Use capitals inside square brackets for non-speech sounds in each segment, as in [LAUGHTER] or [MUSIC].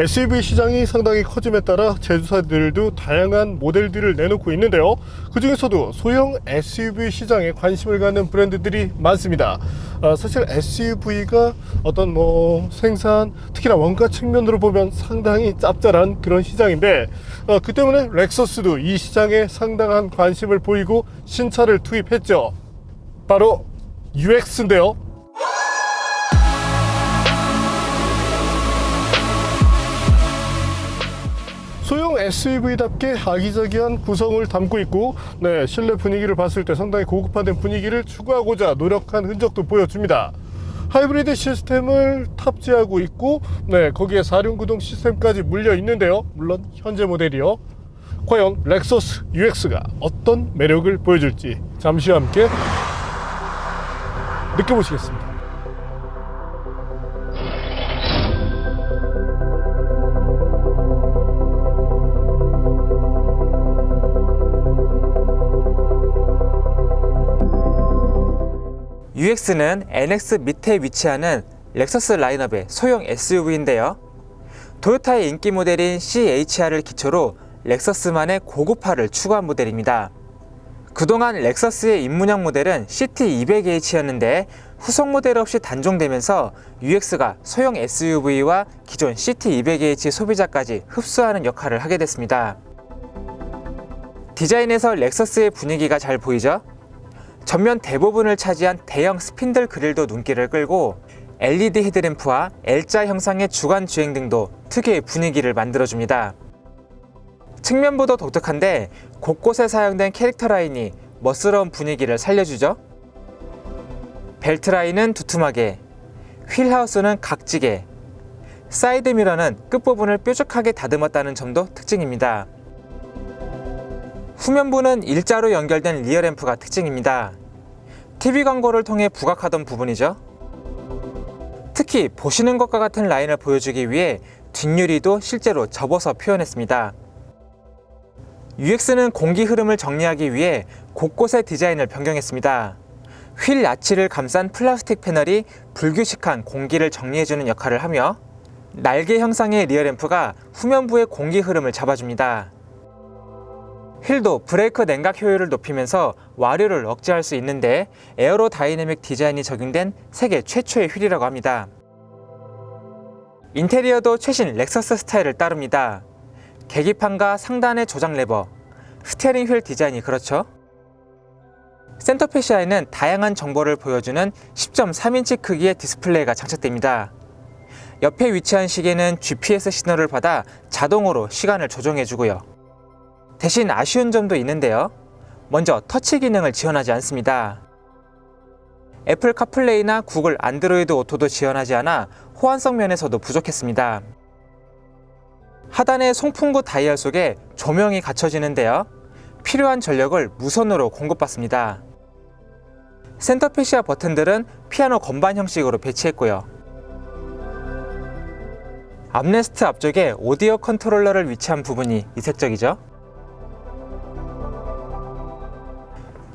SUV 시장이 상당히 커짐에 따라 제조사들도 다양한 모델들을 내놓고 있는데요. 그 중에서도 소형 SUV 시장에 관심을 갖는 브랜드들이 많습니다. 아, 사실 SUV가 어떤 뭐 생산, 특히나 원가 측면으로 보면 상당히 짭짤한 그런 시장인데, 어, 그 때문에 렉서스도 이 시장에 상당한 관심을 보이고 신차를 투입했죠. 바로 UX인데요. 소형 SUV답게 아기자기한 구성을 담고 있고 네, 실내 분위기를 봤을 때 상당히 고급화된 분위기를 추구하고자 노력한 흔적도 보여줍니다. 하이브리드 시스템을 탑재하고 있고 네, 거기에 4륜 구동 시스템까지 물려 있는데요. 물론 현재 모델이요. 과연 렉서스 UX가 어떤 매력을 보여줄지 잠시 함께 느껴보시겠습니다. UX는 NX 밑에 위치하는 렉서스 라인업의 소형 SUV인데요. 토요타의 인기 모델인 CHR을 기초로 렉서스만의 고급화를 추구한 모델입니다. 그동안 렉서스의 입문형 모델은 CT200H였는데 후속 모델 없이 단종되면서 UX가 소형 SUV와 기존 CT200H 소비자까지 흡수하는 역할을 하게 됐습니다. 디자인에서 렉서스의 분위기가 잘 보이죠? 전면 대부분을 차지한 대형 스핀들 그릴도 눈길을 끌고 LED 헤드램프와 L자 형상의 주간 주행 등도 특유의 분위기를 만들어줍니다. 측면부도 독특한데 곳곳에 사용된 캐릭터 라인이 멋스러운 분위기를 살려주죠. 벨트 라인은 두툼하게, 휠하우스는 각지게, 사이드 미러는 끝부분을 뾰족하게 다듬었다는 점도 특징입니다. 후면부는 일자로 연결된 리어 램프가 특징입니다. TV 광고를 통해 부각하던 부분이죠. 특히 보시는 것과 같은 라인을 보여주기 위해 뒷유리도 실제로 접어서 표현했습니다. UX는 공기 흐름을 정리하기 위해 곳곳의 디자인을 변경했습니다. 휠 야치를 감싼 플라스틱 패널이 불규칙한 공기를 정리해주는 역할을 하며 날개 형상의 리어램프가 후면부의 공기 흐름을 잡아줍니다. 휠도 브레이크 냉각 효율을 높이면서 와류를 억제할 수 있는데 에어로 다이내믹 디자인이 적용된 세계 최초의 휠이라고 합니다. 인테리어도 최신 렉서스 스타일을 따릅니다. 계기판과 상단의 조작 레버, 스티어링 휠 디자인이 그렇죠. 센터페시아에는 다양한 정보를 보여주는 10.3인치 크기의 디스플레이가 장착됩니다. 옆에 위치한 시계는 GPS 신호를 받아 자동으로 시간을 조정해주고요. 대신 아쉬운 점도 있는데요. 먼저 터치 기능을 지원하지 않습니다. 애플 카플레이나 구글 안드로이드 오토도 지원하지 않아 호환성 면에서도 부족했습니다. 하단의 송풍구 다이얼 속에 조명이 갖춰지는데요. 필요한 전력을 무선으로 공급받습니다. 센터페시아 버튼들은 피아노 건반 형식으로 배치했고요. 암레스트 앞쪽에 오디오 컨트롤러를 위치한 부분이 이색적이죠.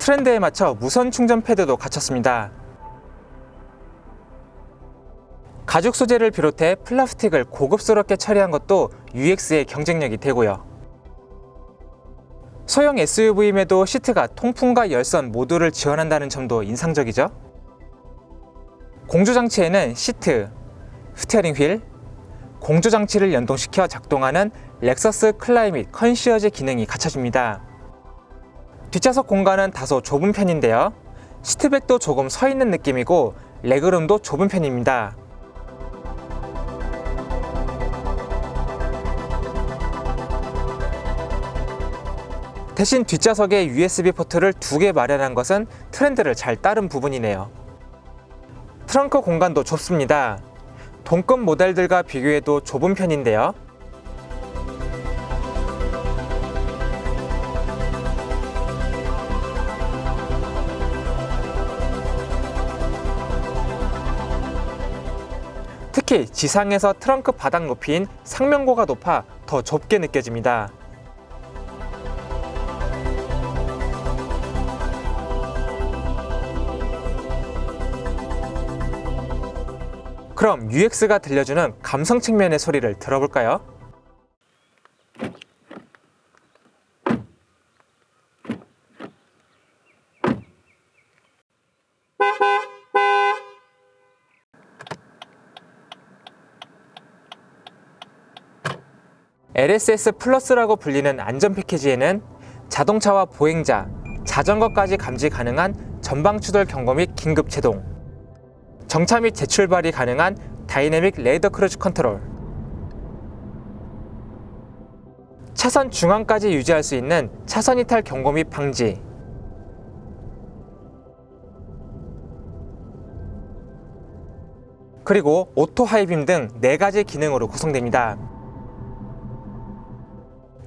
트렌드에 맞춰 무선 충전 패드도 갖췄습니다. 가죽 소재를 비롯해 플라스틱을 고급스럽게 처리한 것도 UX의 경쟁력이 되고요. 소형 SUV임에도 시트가 통풍과 열선 모두를 지원한다는 점도 인상적이죠. 공조 장치에는 시트, 스티어링 휠, 공조 장치를 연동시켜 작동하는 렉서스 클라이밋 컨시어즈 기능이 갖춰집니다. 뒷좌석 공간은 다소 좁은 편인데요. 시트백도 조금 서 있는 느낌이고 레그룸도 좁은 편입니다. 대신 뒷좌석에 USB 포트를 두 개 마련한 것은 트렌드를 잘 따른 부분이네요. 트렁크 공간도 좁습니다. 동급 모델들과 비교해도 좁은 편인데요. 특히 지상에서 트렁크 바닥 높이인 상면고가 높아 더 좁게 느껴집니다. 그럼 UX가 들려주는 감성 측면의 소리를 들어볼까요? LSS 플러스라고 불리는 안전 패키지에는 자동차와 보행자, 자전거까지 감지 가능한 전방 추돌 경고 및 긴급 제동, 정차 및 재출발이 가능한 다이내믹 레이더 크루즈 컨트롤, 차선 중앙까지 유지할 수 있는 차선 이탈 경고 및 방지, 그리고 오토 하이빔 등 4가지 기능으로 구성됩니다.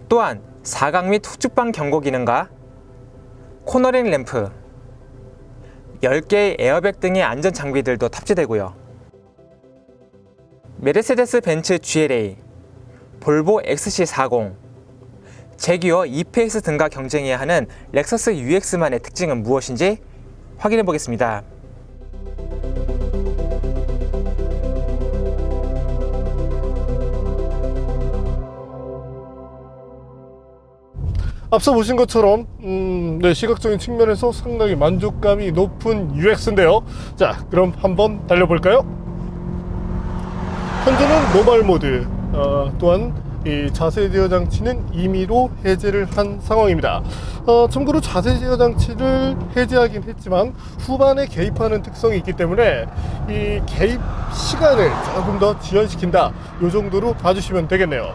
또한 사각 및 후측방 경고 기능과 코너링 램프, 10개의 에어백 등의 안전 장비들도 탑재되고요. 메르세데스 벤츠 GLA, 볼보 XC40, 제기어 EPS 등과 경쟁해야 하는 렉서스 UX만의 특징은 무엇인지 확인해 보겠습니다. 앞서 보신 것처럼 음, 네, 시각적인 측면에서 상당히 만족감이 높은 UX인데요. 자, 그럼 한번 달려볼까요? 현재는 노멀 모드, 어, 또한 이 자세 제어 장치는 임의로 해제를 한 상황입니다. 어, 참고로 자세 제어 장치를 해제하긴 했지만 후반에 개입하는 특성이 있기 때문에 이 개입 시간을 조금 더 지연시킨다. 이 정도로 봐주시면 되겠네요.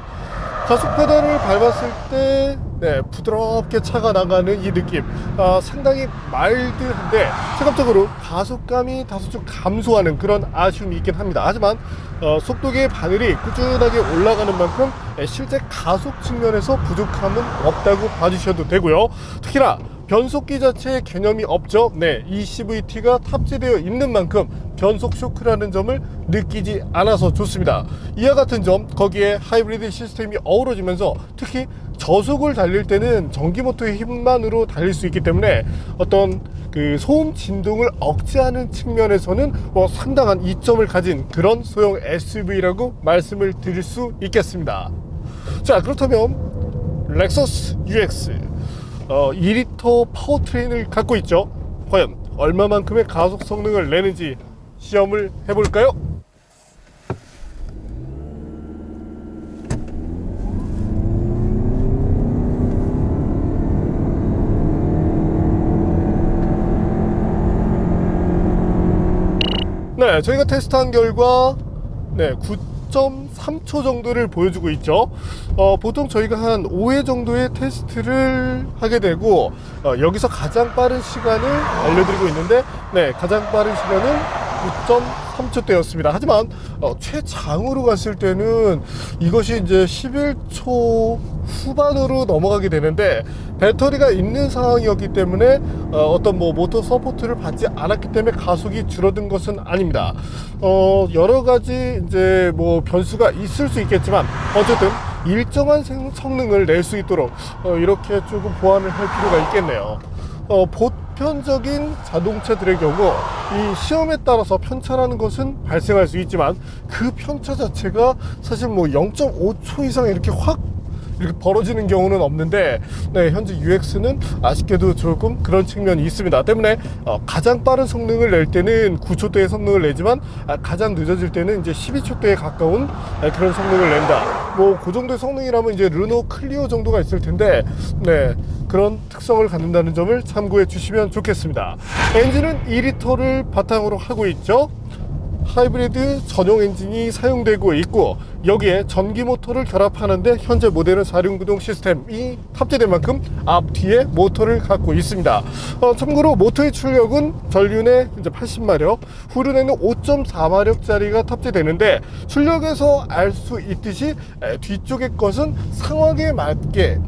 가속 페달을 밟았을 때 네, 부드럽게 차가 나가는 이 느낌. 아, 상당히 마일드한데 체감적으로 가속감이 다소 좀 감소하는 그런 아쉬움이 있긴 합니다. 하지만 어, 속도계의 바늘이 꾸준하게 올라가는 만큼 예, 실제 가속 측면에서 부족함은 없다고 봐주셔도 되고요. 특히나 변속기 자체의 개념이 없죠. 네, 이 CVT가 탑재되어 있는 만큼 변속 쇼크라는 점을 느끼지 않아서 좋습니다. 이와 같은 점, 거기에 하이브리드 시스템이 어우러지면서 특히 저속을 달릴 때는 전기 모터의 힘만으로 달릴 수 있기 때문에 어떤 그 소음 진동을 억제하는 측면에서는 뭐 상당한 이점을 가진 그런 소형 SUV라고 말씀을 드릴 수 있겠습니다. 자, 그렇다면 렉서스 UX 어, 2리터 파워트레인을 갖고 있죠. 과연 얼마만큼의 가속 성능을 내는지 시험을 해볼까요? 네, 저희가 테스트한 결과 네, 9.3초 정도를 보여주고 있죠. 어, 보통 저희가 한 5회 정도의 테스트를 하게 되고 어, 여기서 가장 빠른 시간을 알려드리고 있는데 네, 가장 빠른 시간은 9.3초 대였습니다. 하지만 어, 최장으로 갔을 때는 이것이 이제 11초 후반으로 넘어가게 되는데 배터리가 있는 상황이었기 때문에 어, 어떤 뭐 모터 서포트를 받지 않았기 때문에 가속이 줄어든 것은 아닙니다. 어, 여러 가지 이제 뭐 변수가 있을 수 있겠지만 어쨌든 일정한 생- 성능을 낼 수 있도록 어, 이렇게 조금 보완을 할 필요가 있겠네요. 어, 보편적인 자동차들의 경우 이 시험에 따라서 편차라는 것은 발생할 수 있지만 그 편차 자체가 사실 뭐 0.5초 이상 이렇게 확 이렇게 벌어지는 경우는 없는데 네, 현재 UX는 아쉽게도 조금 그런 측면이 있습니다. 때문에 어, 가장 빠른 성능을 낼 때는 9초대의 성능을 내지만 아, 가장 늦어질 때는 이제 12초대에 가까운 아, 그런 성능을 낸다. 뭐 그 정도의 성능이라면 이제 르노 클리오 정도가 있을 텐데 네, 그런 특성을 갖는다는 점을 참고해 주시면 좋겠습니다. 엔진은 2리터를 바탕으로 하고 있죠. 하이브리드 전용 엔진이 사용되고 있고 여기에 전기 모터를 결합하는데 현재 모델은 4륜 구동 시스템이 탑재된 만큼 앞 뒤에 모터를 갖고 있습니다. 어, 참고로 모터의 출력은 전륜에 이제 80마력, 후륜에는 5.4마력짜리가 탑재되는데 출력에서 알 수 있듯이 에, 뒤쪽의 것은 상황에 맞게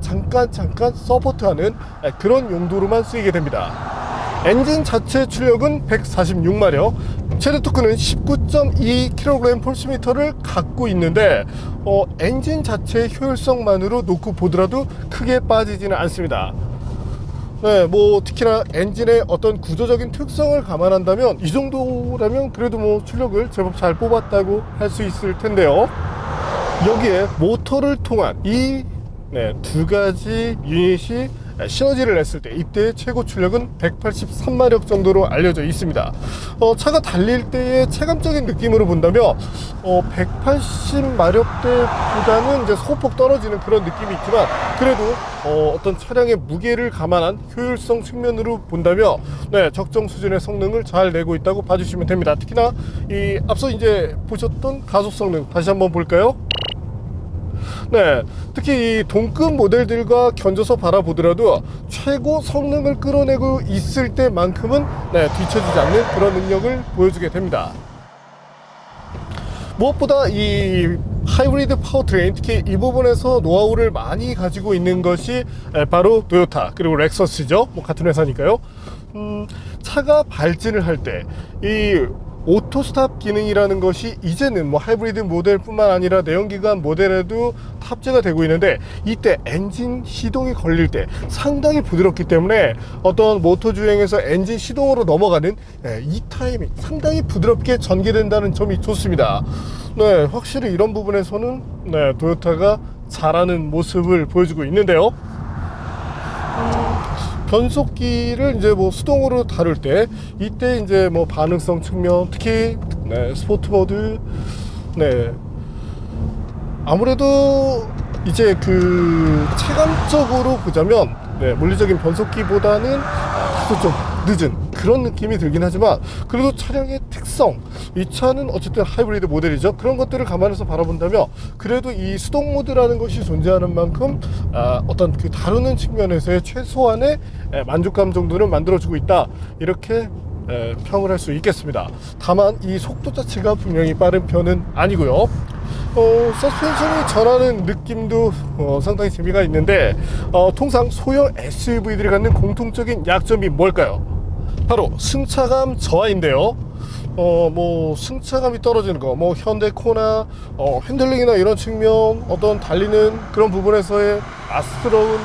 잠깐 잠깐 서포트하는 에, 그런 용도로만 쓰이게 됩니다. 엔진 자체 출력은 146마력, 최대 토크는 19.2kg 폴스미터를 갖고 있는데 어, 엔진 자체의 효율성만으로 놓고 보더라도 크게 빠지지는 않습니다. 네, 뭐 특히나 엔진의 어떤 구조적인 특성을 감안한다면 이 정도라면 그래도 뭐 출력을 제법 잘 뽑았다고 할 수 있을 텐데요. 여기에 모터를 통한 이두 가지 유닛이 시너지를 냈을 때 이때의 최고 출력은 183마력 정도로 알려져 있습니다. 어, 차가 달릴 때의 체감적인 느낌으로 본다면 어, 180마력대보다는 이제 소폭 떨어지는 그런 느낌이 있지만 그래도 어, 어떤 차량의 무게를 감안한 효율성 측면으로 본다면 네, 적정 수준의 성능을 잘 내고 있다고 봐주시면 됩니다. 특히나 이 앞서 이제 보셨던 가속 성능 다시 한번 볼까요? 네, 특히 이 동급 모델들과 견져서 바라보더라도 최고 성능을 끌어내고 있을 때만큼은 네, 뒤처지지 않는 그런 능력을 보여주게 됩니다. 무엇보다 이 하이브리드 파워트레인 특히 이 부분에서 노하우를 많이 가지고 있는 것이 에, 바로 토요타 그리고 렉서스죠. 뭐 같은 회사니까요. 음, 차가 발진을 할 때 이 오토 스탑 기능이라는 것이 이제는 뭐 하이브리드 모델뿐만 아니라 내연기관 모델에도 탑재가 되고 있는데 이때 엔진 시동이 걸릴 때 상당히 부드럽기 때문에 어떤 모터 주행에서 엔진 시동으로 넘어가는 예, 이 타임이 상당히 부드럽게 전개된다는 점이 좋습니다. 네, 확실히 이런 부분에서는 네, 토요타가 잘하는 모습을 보여주고 있는데요. 변속기를 이제 뭐 수동으로 다룰 때 이때 이제 뭐 반응성 측면 특히 네, 스포트 모드 네. 아무래도 이제 그 체감적으로 보자면 네, 물리적인 변속기보다는 아, 다소 좀 늦은 그런 느낌이 들긴 하지만 그래도 차량의 특성 이 차는 어쨌든 하이브리드 모델이죠. 그런 것들을 감안해서 바라본다면 그래도 이 수동 모드라는 것이 존재하는 만큼 아, 어떤 그 다루는 측면에서의 최소한의 에, 만족감 정도는 만들어주고 있다. 이렇게 에, 평을 할 수 있겠습니다. 다만 이 속도 자체가 분명히 빠른 편은 아니고요. 어, 서스펜션이 전하는 느낌도 어, 상당히 재미가 있는데 어, 통상 소형 SUV들이 갖는 공통적인 약점이 뭘까요? 바로 승차감 저하인데요. 어, 뭐 승차감이 떨어지는 거, 뭐 현대코나 어, 핸들링이나 이런 측면, 어떤 달리는 그런 부분에서의 아스러운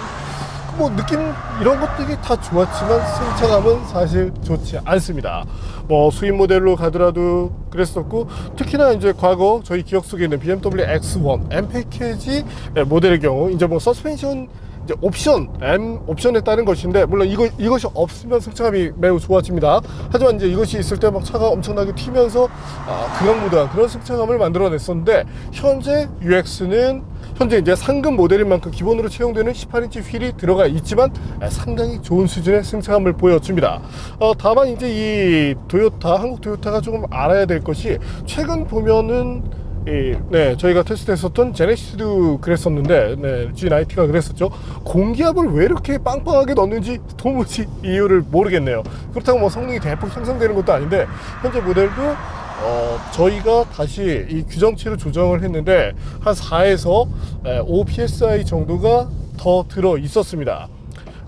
뭐 느낌 이런 것들이 다 좋았지만 승차감은 사실 좋지 않습니다. 뭐 수입 모델로 가더라도 그랬었고 특히나 이제 과거 저희 기억 속에 있는 BMW X1 M 패키지 모델의 경우 이제 뭐 서스펜션 이제 옵션 M 옵션에 따른 것인데 물론 이거 이것이 없으면 승차감이 매우 좋아집니다. 하지만 이제 이것이 있을 때 막 차가 엄청나게 튀면서 아, 극악무도한 그런 승차감을 만들어냈었는데 현재 UX는 현재 이제 상급 모델인 만큼 기본으로 채용되는 18인치 휠이 들어가 있지만 아, 상당히 좋은 수준의 승차감을 보여줍니다. 어, 다만 이제 이 토요타 한국 토요타가 조금 알아야 될 것이 최근 보면은 이, 네, 저희가 테스트했었던 제네시스도 그랬었는데, 네, G90가 그랬었죠. 공기압을 왜 이렇게 빵빵하게 넣는지 도무지 [LAUGHS] 이유를 모르겠네요. 그렇다고 뭐 성능이 대폭 향상되는 것도 아닌데, 현재 모델도 어, 저희가 다시 이 규정치를 조정을 했는데, 한 4에서 5 psi 정도가 더 들어 있었습니다.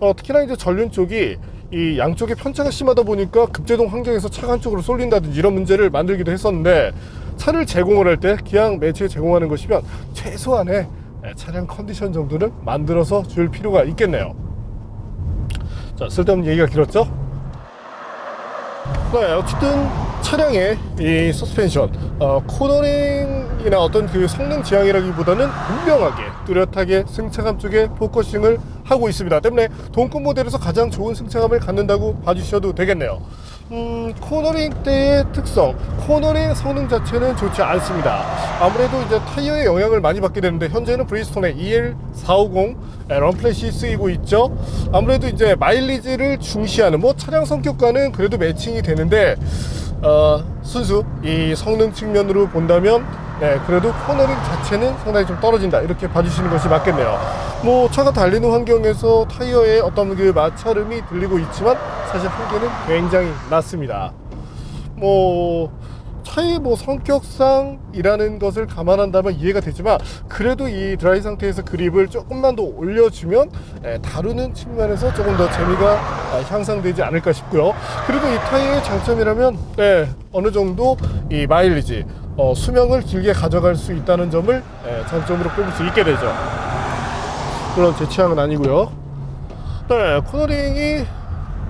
어, 특히나 이제 전륜 쪽이 이 양쪽에 편차가 심하다 보니까 급제동 환경에서 차가 한쪽으로 쏠린다든지 이런 문제를 만들기도 했었는데 차를 제공을 할 때 기왕 매체에 제공하는 것이면 최소한의 에, 차량 컨디션 정도는 만들어서 줄 필요가 있겠네요. 자, 쓸데없는 얘기가 길었죠? 네, 어쨌든 차량의 이 서스펜션, 어, 코너링이나 어떤 그 성능 지향이라기보다는 분명하게 뚜렷하게 승차감 쪽에 포커싱을 하고 있습니다. 때문에 동급 모델에서 가장 좋은 승차감을 갖는다고 봐주셔도 되겠네요. 음, 코너링 때의 특성, 코너링 성능 자체는 좋지 않습니다. 아무래도 이제 타이어의 영향을 많이 받게 되는데 현재는 브리스톤의 EL450 런플랫이 쓰이고 있죠. 아무래도 이제 마일리지를 중시하는 뭐 차량 성격과는 그래도 매칭이 되는데 어, 순수 이 성능 측면으로 본다면 네, 그래도 코너링 자체는 상당히 좀 떨어진다 이렇게 봐주시는 것이 맞겠네요. 뭐 차가 달리는 환경에서 타이어의 어떤 그 마찰음이 들리고 있지만 사실 한계는 굉장히 낮습니다. 뭐 차의 뭐 성격상이라는 것을 감안한다면 이해가 되지만 그래도 이 드라이 상태에서 그립을 조금만 더 올려주면 에, 다루는 측면에서 조금 더 재미가 아, 향상되지 않을까 싶고요. 그래도 이 타이어의 장점이라면 네, 어느 정도 이 마일리지 어, 수명을 길게 가져갈 수 있다는 점을 에, 장점으로 꼽을 수 있게 되죠. 물론 제 취향은 아니고요. 네, 코너링이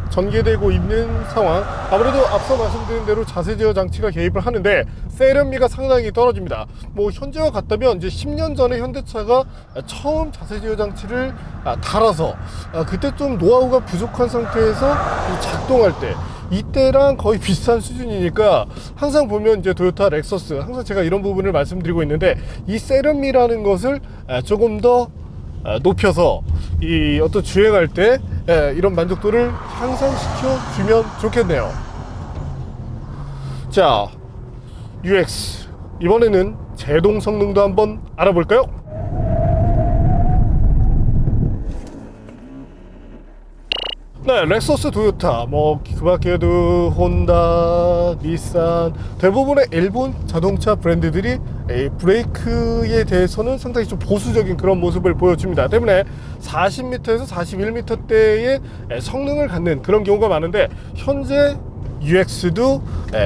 전개되고 있는 상황 아무래도 앞서 말씀드린 대로 자세 제어 장치가 개입을 하는데 세련미가 상당히 떨어집니다 뭐 현재와 같다면 이제 10년 전에 현대차가 처음 자세 제어 장치를 아, 달아서 아, 그때 좀 노하우가 부족한 상태에서 이 작동할 때 이때랑 거의 비슷한 수준이니까 항상 보면 이제 토요타 렉서스 항상 제가 이런 부분을 말씀드리고 있는데 이 세련미라는 것을 아, 조금 더 아, 높여서 이 어떤 주행할 때 예, 이런 만족도를 향상시켜 주면 좋겠네요. 자, UX 이번에는 제동 성능도 한번 알아볼까요? 네, 렉서스, 도요타, 뭐 그 밖에도 혼다, 닛산 대부분의 일본 자동차 브랜드들이 이 브레이크에 대해서는 상당히 좀 보수적인 그런 모습을 보여줍니다. 때문에 40m에서 41m대의 성능을 갖는 그런 경우가 많은데 현재 UX도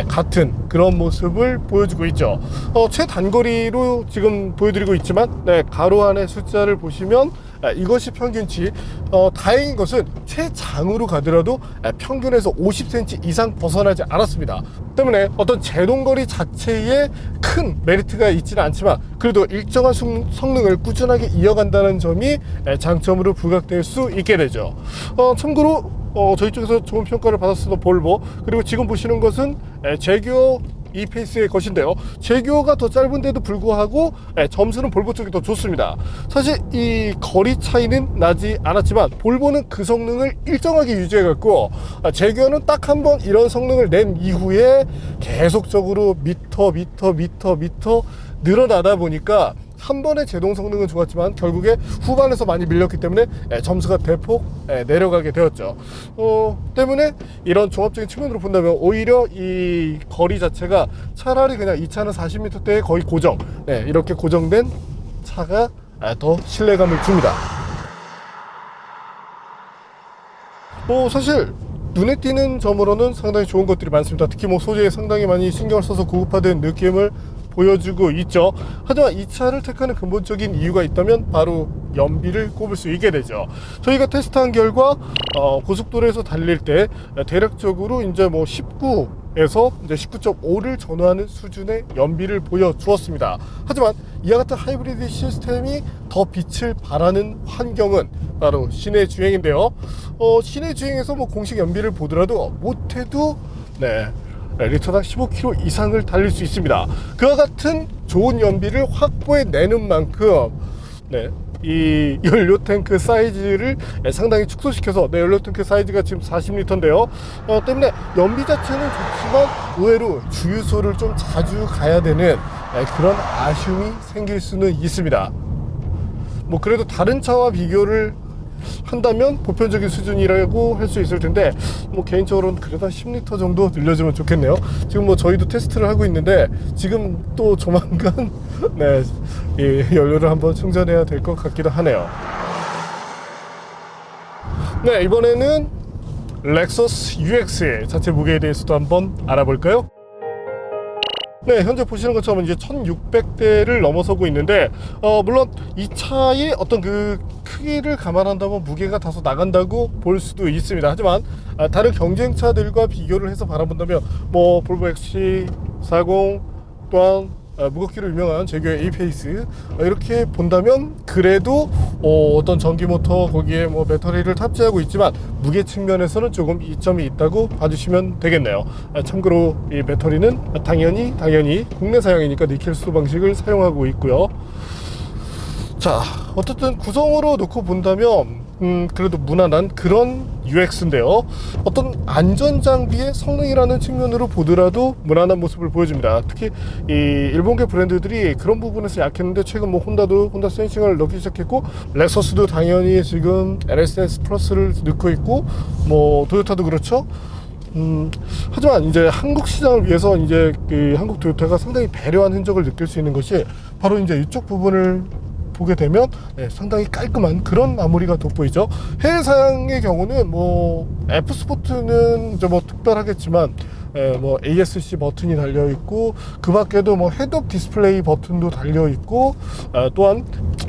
같은 그런 모습을 보여주고 있죠. 어, 최단거리로 지금 보여드리고 있지만 네, 가로 안의 숫자를 보시면 아, 이것이 평균치. 어, 다행인 것은 최장으로 가더라도 아, 평균에서 50cm 이상 벗어나지 않았습니다. 때문에 어떤 제동거리 자체에 큰 메리트가 있지는 않지만 그래도 일정한 성- 성능을 꾸준하게 이어간다는 점이 아, 장점으로 부각될 수 있게 되죠. 어, 참고로 어, 저희 쪽에서 좋은 평가를 받았었던 볼보 그리고 지금 보시는 것은 에, 제규어 이 페이스의 것인데요. 제규어가 더 짧은데도 불구하고 에, 점수는 볼보 쪽이 더 좋습니다. 사실 이 거리 차이는 나지 않았지만 볼보는 그 성능을 일정하게 유지해갔고 아, 제규어는 딱 한 번 이런 성능을 낸 이후에 계속적으로 미터 미터 미터 미터 늘어나다 보니까 한 번의 제동 성능은 좋았지만 결국에 후반에서 많이 밀렸기 때문에 에, 점수가 대폭 에, 내려가게 되었죠. 어, 때문에 이런 종합적인 측면으로 본다면 오히려 이 거리 자체가 차라리 그냥 이 차는 40m대에 거의 고정, 네, 이렇게 고정된 차가 아, 더 신뢰감을 줍니다. 뭐 사실 눈에 띄는 점으로는 상당히 좋은 것들이 많습니다. 특히 뭐 소재에 상당히 많이 신경을 써서 고급화된 느낌을 보여주고 있죠. 하지만 이 차를 택하는 근본적인 이유가 있다면 바로 연비를 꼽을 수 있게 되죠. 저희가 테스트한 결과 어, 고속도로에서 달릴 때 대략적으로 이제 뭐 19 에서 이제 19.5를 전후하는 수준의 연비를 보여주었습니다. 하지만 이와 같은 하이브리드 시스템이 더 빛을 발하는 환경은 바로 시내 주행인데요. 어, 시내 주행에서 뭐 공식 연비를 보더라도 못해도 네. 리터당 15km 이상을 달릴 수 있습니다. 그와 같은 좋은 연비를 확보해 내는 만큼 네, 이 연료 탱크 사이즈를 상당히 축소시켜서 내 연료 탱크 사이즈가 지금 40리터인데요. 어, 때문에 연비 자체는 좋지만 의외로 주유소를 좀 자주 가야 되는 네, 그런 아쉬움이 생길 수는 있습니다. 뭐 그래도 다른 차와 비교를 한다면 보편적인 수준이라고 할 수 있을 텐데 뭐 개인적으로는 그래도 한 10리터 정도 늘려주면 좋겠네요. 지금 뭐 저희도 테스트를 하고 있는데 지금 또 조만간 [LAUGHS] 네, 이 연료를 한번 충전해야 될 것 같기도 하네요. 네 이번에는 렉서스 UX의 자체 무게에 대해서도 한번 알아볼까요? 네, 현재 보시는 것처럼 이제 1600대를 넘어서고 있는데, 어, 물론 이 차의 어떤 그 크기를 감안한다면 무게가 다소 나간다고 볼 수도 있습니다. 하지만 아, 다른 경쟁차들과 비교를 해서 바라본다면, 뭐 볼보 XC40 또한 아, 무겁기로 유명한 제규의 A페이스 아, 이렇게 본다면 그래도 어, 어떤 전기 모터 거기에 뭐 배터리를 탑재하고 있지만 무게 측면에서는 조금 이점이 있다고 봐주시면 되겠네요. 아, 참고로 이 배터리는 당연히 당연히 국내 사양이니까 니켈 수도 방식을 사용하고 있고요. 자 어쨌든 구성으로 놓고 본다면 음, 그래도 무난한 그런 UX인데요. 어떤 안전 장비의 성능이라는 측면으로 보더라도 무난한 모습을 보여줍니다. 특히 이 일본계 브랜드들이 그런 부분에서 약했는데 최근 뭐 혼다도 혼다 센싱을 넣기 시작했고 렉서스도 당연히 지금 LSS 플러스를 넣고 있고 뭐 도요타도 그렇죠. 음, 하지만 이제 한국 시장을 위해서 이제 그 한국 도요타가 상당히 배려한 흔적을 느낄 수 있는 것이 바로 이제 이쪽 부분을 보게 되면 네, 상당히 깔끔한 그런 마무리가 돋보이죠. 해외 사양의 경우는 뭐 F 스포츠는 이제 뭐 특별하겠지만 예, 뭐 ASC 버튼이 달려 있고 그 밖에도 뭐 헤드업 디스플레이 버튼도 달려 있고 아, 또한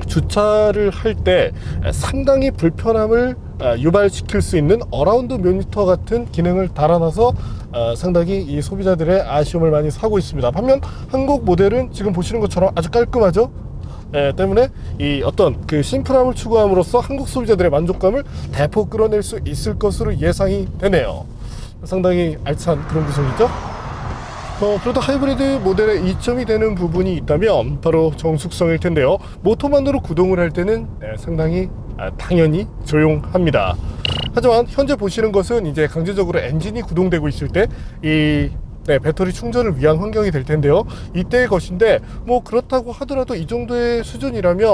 주차를 할 때 상당히 불편함을 아, 유발시킬 수 있는 어라운드 모니터 같은 기능을 달아놔서 아, 상당히 이 소비자들의 아쉬움을 많이 사고 있습니다. 반면 한국 모델은 지금 보시는 것처럼 아주 깔끔하죠. 예, 때문에 이 어떤 그 심플함을 추구함으로써 한국 소비자들의 만족감을 대폭 끌어낼 수 있을 것으로 예상이 되네요. 상당히 알찬 그런 구성이죠. 어, 그래도 하이브리드 모델의 이점이 되는 부분이 있다면 바로 정숙성일 텐데요. 모터만으로 구동을 할 때는 네, 상당히 아, 당연히 조용합니다. 하지만 현재 보시는 것은 이제 강제적으로 엔진이 구동되고 있을 때 이 네, 배터리 충전을 위한 환경이 될 텐데요. 이때의 것인데 뭐 그렇다고 하더라도 이 정도의 수준이라면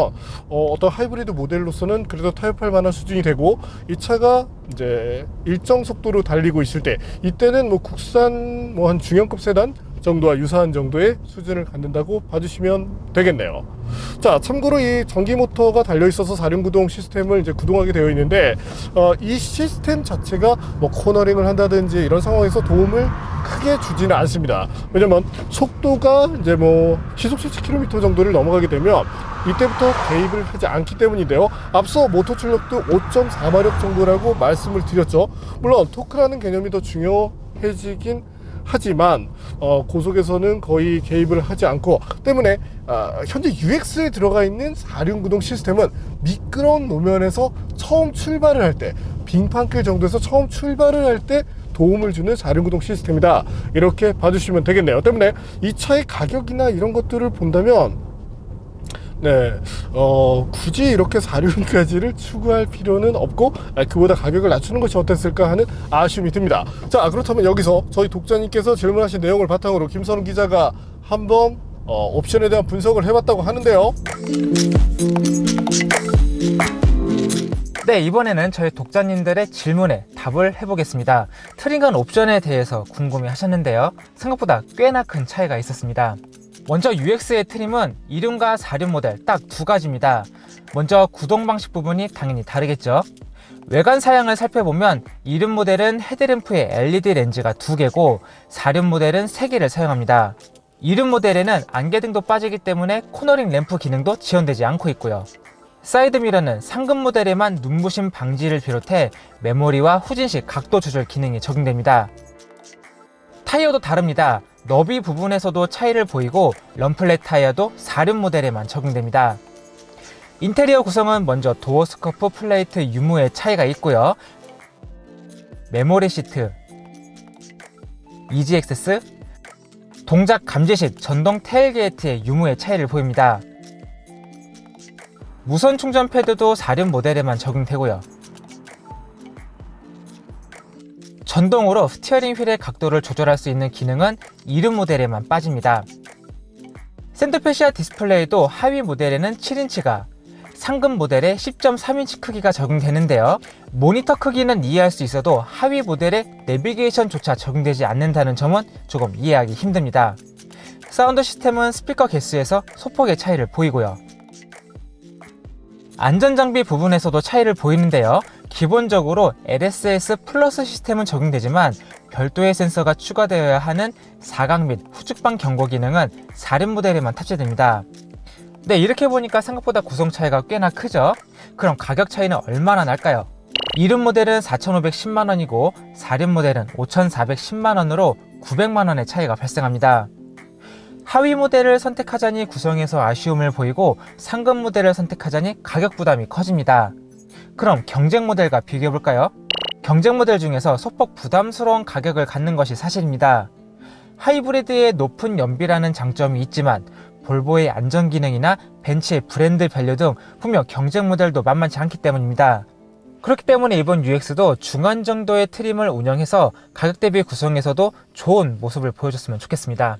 어, 어떤 하이브리드 모델로서는 그래도 타협할 만한 수준이 되고 이 차가 이제 일정 속도로 달리고 있을 때 이때는 뭐 국산 뭐 한 중형급 세단 정도와 유사한 정도의 수준을 갖는다고 봐주시면 되겠네요. 자, 참고로 이 전기 모터가 달려 있어서 사륜 구동 시스템을 이제 구동하게 되어 있는데 어, 이 시스템 자체가 뭐 코너링을 한다든지 이런 상황에서 도움을 크게 주지는 않습니다. 왜냐면 속도가 이제 뭐 시속 70km 정도를 넘어가게 되면 이때부터 개입을 하지 않기 때문인데요. 앞서 모터 출력도 5.4마력 정도라고 말씀을 드렸죠. 물론 토크라는 개념이 더 중요해지긴 하지만 어, 고속에서는 거의 개입을 하지 않고 때문에 아, 현재 UX에 들어가 있는 사륜구동 시스템은 미끄러운 노면에서 처음 출발을 할 때 빙판길 정도에서 처음 출발을 할 때 도움을 주는 사륜구동 시스템이다. 이렇게 봐주시면 되겠네요. 때문에 이 차의 가격이나 이런 것들을 본다면 네, 어, 굳이 이렇게 사륜까지를 추구할 필요는 없고 아, 그보다 가격을 낮추는 것이 어땠을까 하는 아쉬움이 듭니다. 자, 그렇다면 여기서 저희 독자님께서 질문하신 내용을 바탕으로 김선우 기자가 한번 어, 옵션에 대한 분석을 해봤다고 하는데요. 네, 이번에는 저희 독자님들의 질문에 답을 해보겠습니다. 트링건 옵션에 대해서 궁금해 하셨는데요. 생각보다 꽤나 큰 차이가 있었습니다. 먼저 UX의 트림은 이륜과 사륜 모델 딱 두 가지입니다. 먼저 구동 방식 부분이 당연히 다르겠죠. 외관 사양을 살펴보면 이륜 모델은 헤드램프에 LED 렌즈가 두 개고 사륜 모델은 세 개를 사용합니다. 이륜 모델에는 안개등도 빠지기 때문에 코너링 램프 기능도 지원되지 않고 있고요. 사이드미러는 상급 모델에만 눈부심 방지를 비롯해 메모리와 후진식 각도 조절 기능이 적용됩니다. 타이어도 다릅니다. 너비 부분에서도 차이를 보이고 럼플렛 타이어도 사륜 모델에만 적용됩니다. 인테리어 구성은 먼저 도어 스커프 플레이트 유무의 차이가 있고요. 메모리 시트, 액세스, 동작 감지식 전동 테일게이트의 유무의 차이를 보입니다. 무선 충전 패드도 사륜 모델에만 적용되고요. 전동으로 스티어링 휠의 각도를 조절할 수 있는 기능은 이륜 모델에만 빠집니다. 샌드페시아 디스플레이도 하위 모델에는 7인치가, 상급 모델에 10.3인치 크기가 적용되는데요. 모니터 크기는 이해할 수 있어도 하위 모델에 내비게이션조차 적용되지 않는다는 점은 조금 이해하기 힘듭니다. 사운드 시스템은 스피커 개수에서 소폭의 차이를 보이고요. 안전장비 부분에서도 차이를 보이는데요. 기본적으로 LSS 플러스 시스템은 적용되지만 별도의 센서가 추가되어야 하는 사각 및 후측방 경고 기능은 사륜 모델에만 탑재됩니다. 네, 이렇게 보니까 생각보다 구성 차이가 꽤나 크죠? 그럼 가격 차이는 얼마나 날까요? 이륜 모델은 4,510만원이고 사륜 모델은 5,410만원으로 900만원의 차이가 발생합니다. 하위 모델을 선택하자니 구성에서 아쉬움을 보이고 상급 모델을 선택하자니 가격 부담이 커집니다. 그럼 경쟁 모델과 비교해 볼까요? 경쟁 모델 중에서 소폭 부담스러운 가격을 갖는 것이 사실입니다. 하이브리드의 높은 연비라는 장점이 있지만 볼보의 안전 기능이나 벤츠의 브랜드 밸류 등 분명 경쟁 모델도 만만치 않기 때문입니다. 그렇기 때문에 이번 UX도 중간 정도의 트림을 운영해서 가격 대비 구성에서도 좋은 모습을 보여줬으면 좋겠습니다.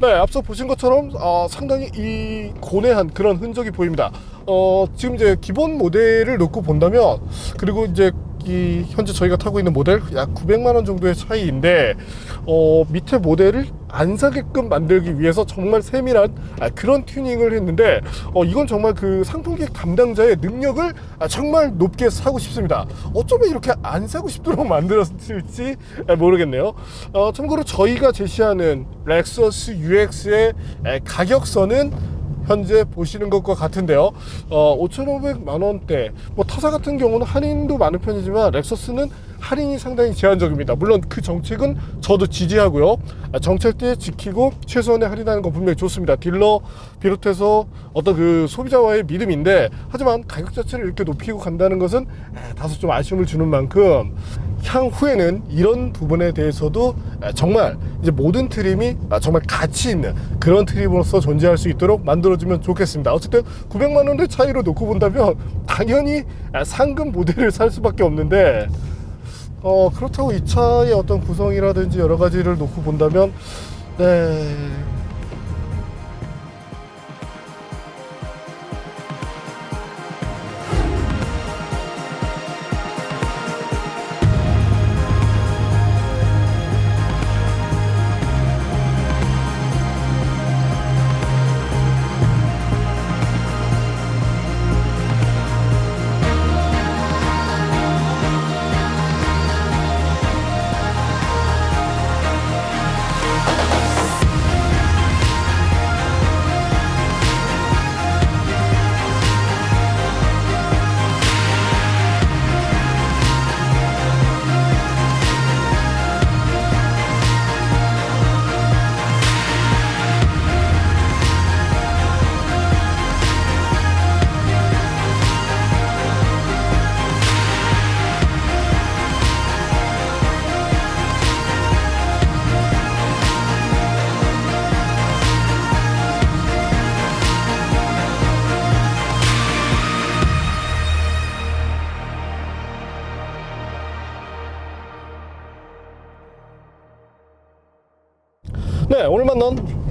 네, 앞서 보신 것처럼 어, 상당히 이 고뇌한 그런 흔적이 보입니다. 어, 지금 이제 기본 모델을 놓고 본다면 그리고 이제 이 현재 저희가 타고 있는 모델 약 900만 원 정도의 차이인데 어, 밑에 모델을 안 사게끔 만들기 위해서 정말 세밀한 아, 그런 튜닝을 했는데 어, 이건 정말 그 상품기획 담당자의 능력을 아, 정말 높게 사고 싶습니다. 어쩌면 이렇게 안 사고 싶도록 [LAUGHS] 만들었을지 아, 모르겠네요. 어, 참고로 저희가 제시하는 렉서스 UX의 에, 가격선은 현재 보시는 것과 같은데요. 어, 5,500만 원대. 뭐 타사 같은 경우는 할인도 많은 편이지만 렉서스는 할인이 상당히 제한적입니다. 물론 그 정책은 저도 지지하고요. 아, 정책때 지키고 최소한의 할인하는 건 분명히 좋습니다. 딜러 비롯해서 어떤 그 소비자와의 믿음인데 하지만 가격 자체를 이렇게 높이고 간다는 것은 에, 다소 좀 아쉬움을 주는 만큼 향후에는 이런 부분에 대해서도 에, 정말 이제 모든 트림이 아, 정말 가치 있는 그런 트림으로서 존재할 수 있도록 만들어주면 좋겠습니다. 어쨌든 900만 원의 차이로 놓고 본다면 당연히 아, 상금 모델을 살 수밖에 없는데 어 그렇다고 이 차의 어떤 구성이라든지 여러 가지를 놓고 본다면 네. 네,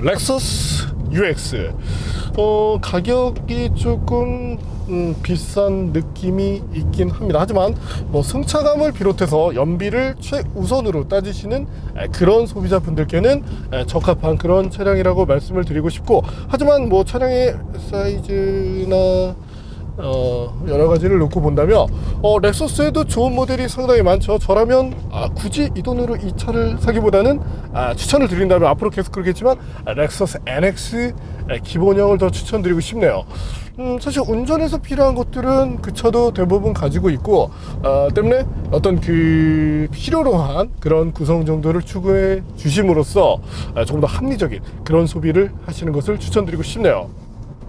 렉서스 UX. 어, 가격이 조금 음, 비싼 느낌이 있긴 합니다. 하지만 뭐 승차감을 비롯해서 연비를 최우선으로 따지시는 에, 그런 소비자분들께는 에, 적합한 그런 차량이라고 말씀을 드리고 싶고 하지만 뭐 차량의 사이즈나 어, 여러 가지를 놓고 본다면 어, 렉서스에도 좋은 모델이 상당히 많죠. 저라면 아, 굳이 이 돈으로 이 차를 사기보다는 아, 추천을 드린다면 앞으로 계속 그러겠지만 아, 렉서스 NX 아, 기본형을 더 추천드리고 싶네요. 음, 사실 운전에서 필요한 것들은 그 차도 대부분 가지고 있고 어, 때문에 어떤 그 필요로 한 그런 구성 정도를 추구해 주심으로써 아, 조금 더 합리적인 그런 소비를 하시는 것을 추천드리고 싶네요.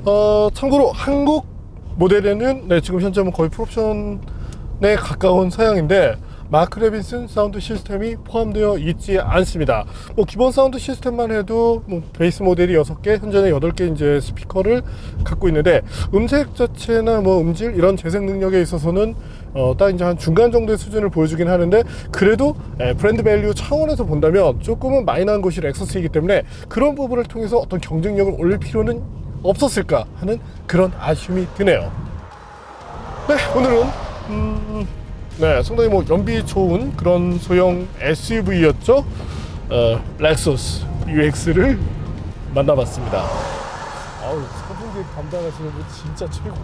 어, 참고로 한국 모델에는 네, 지금 현재 뭐 거의 풀옵션에 가까운 사양인데 마크 레빈슨 사운드 시스템이 포함되어 있지 않습니다. 뭐 기본 사운드 시스템만 해도 뭐 베이스 모델이 6개, 현재는 8개 이제 스피커를 갖고 있는데 음색 자체나 뭐 음질 이런 재생 능력에 있어서는 어, 딱 이제 한 중간 정도의 수준을 보여주긴 하는데 그래도 에, 브랜드 밸류 차원에서 본다면 조금은 마이너한 것이 렉서스이기 때문에 그런 부분을 통해서 어떤 경쟁력을 올릴 필요는 없었을까 하는 그런 아쉬움이 드네요. 네, 오늘은 음, 네, 상당히 뭐 연비 좋은 그런 소형 SUV였죠. 어, 렉서스 UX를 만나봤습니다. 아우, 사분기 담당하시는 분 진짜 최고.